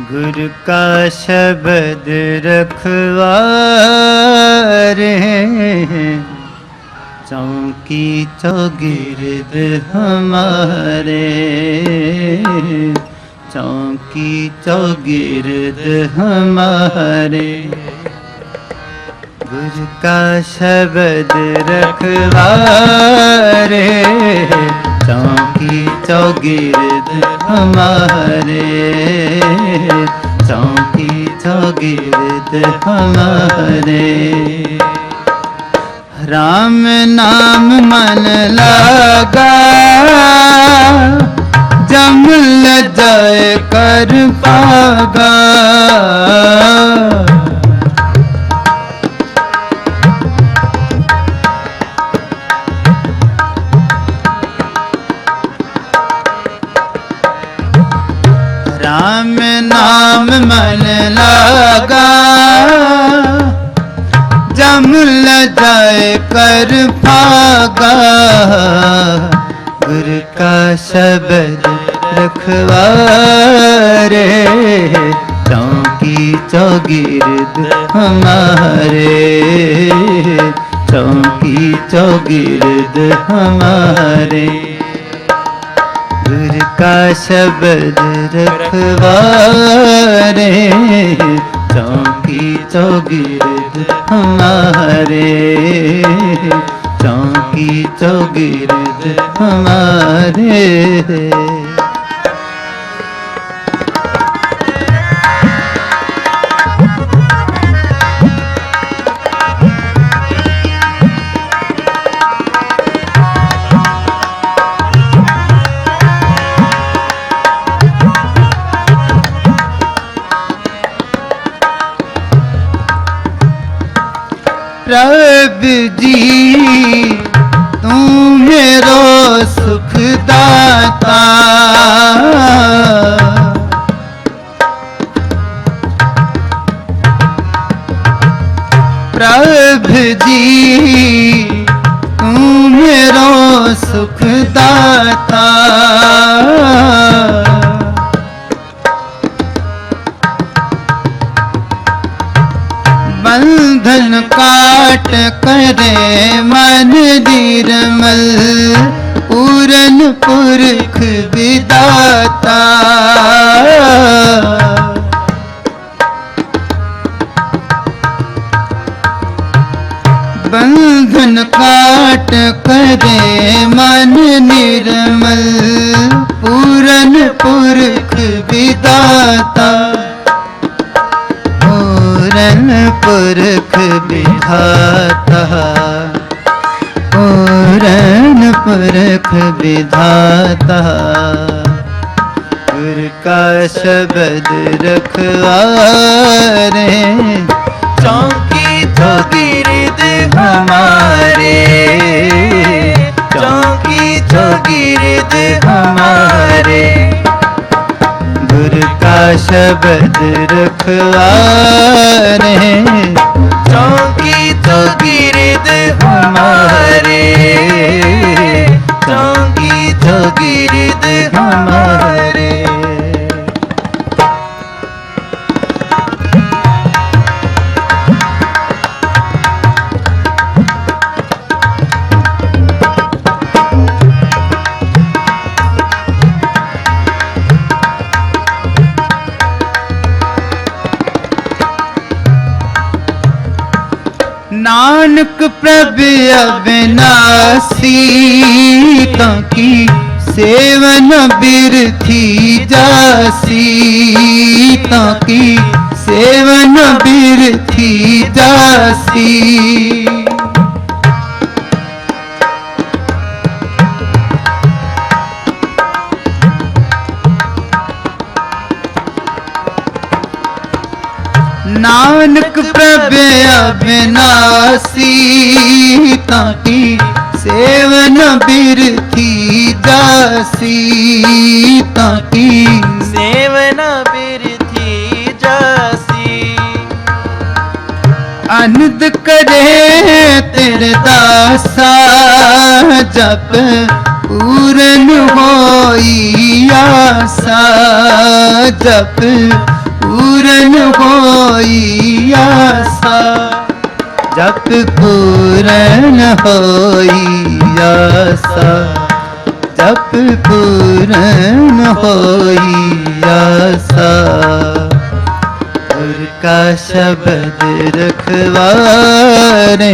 गुरु का शब्द रखवार हैं। चौकी चौगिरद तो हमारे। चौकी चौगिरद तो हमारे। गुरु का शब्द रखवार चौकी चौगिर्द तो हमारे। चौकी गिरद हमारे। राम नाम मन लगा जमल जय कर पागा। राम नाम मन लगा। जम जाए कर पागा गुर का शब्द रखवारे चौकी चौगिरद हमारे। चौकी चौगिरद हमारे। का शब्द रखवारे चौकी चौगिरद हमारे चौकी चौगिरद हमारे। प्रभु जी तू मेरो बंधन काट करे मन निर्मल। पूरन पुरख विदाता। बंधन काट करे मन निर्मल। पूरन पुरख विदाता। विधाता। पूरन पुरख विधाता। गुर का शब्द रखवारे चौकी चौगिरद हमारे। चौकी चौगिरद हमारे। गुर का शब्द रखवारे हमारे नानक प्रभ अविनाशी की सेवन बिरथी जासी की सेवन बिरथी जासी। नानक प्रभ अविनाशी ताकी सेवन बिरथी जासी ताकी सेवन बिरथी जासी अनंद करे तेरे दासा जप पूरन होई आसा जप होई आसा जप पूरन होई आसा। जप पूरन होई का शब्द रखवारे,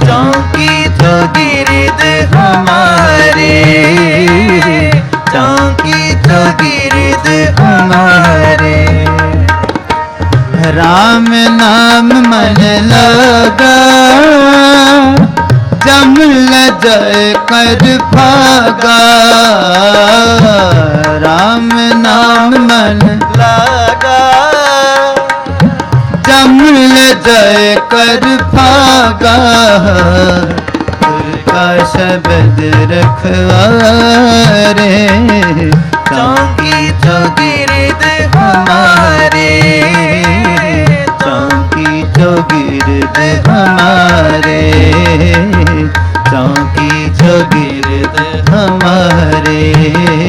चौकी तो गिरद हमारे। चौकी तो गिरद हमारे। राम नाम मन लगा। जमल जय कर भागा। राम नाम मन लगा। जमल जय कर भागा। का शब्द रखवारे। चौकी तो गिरद हमारे हमारे चौकी चौगिरद हमारे।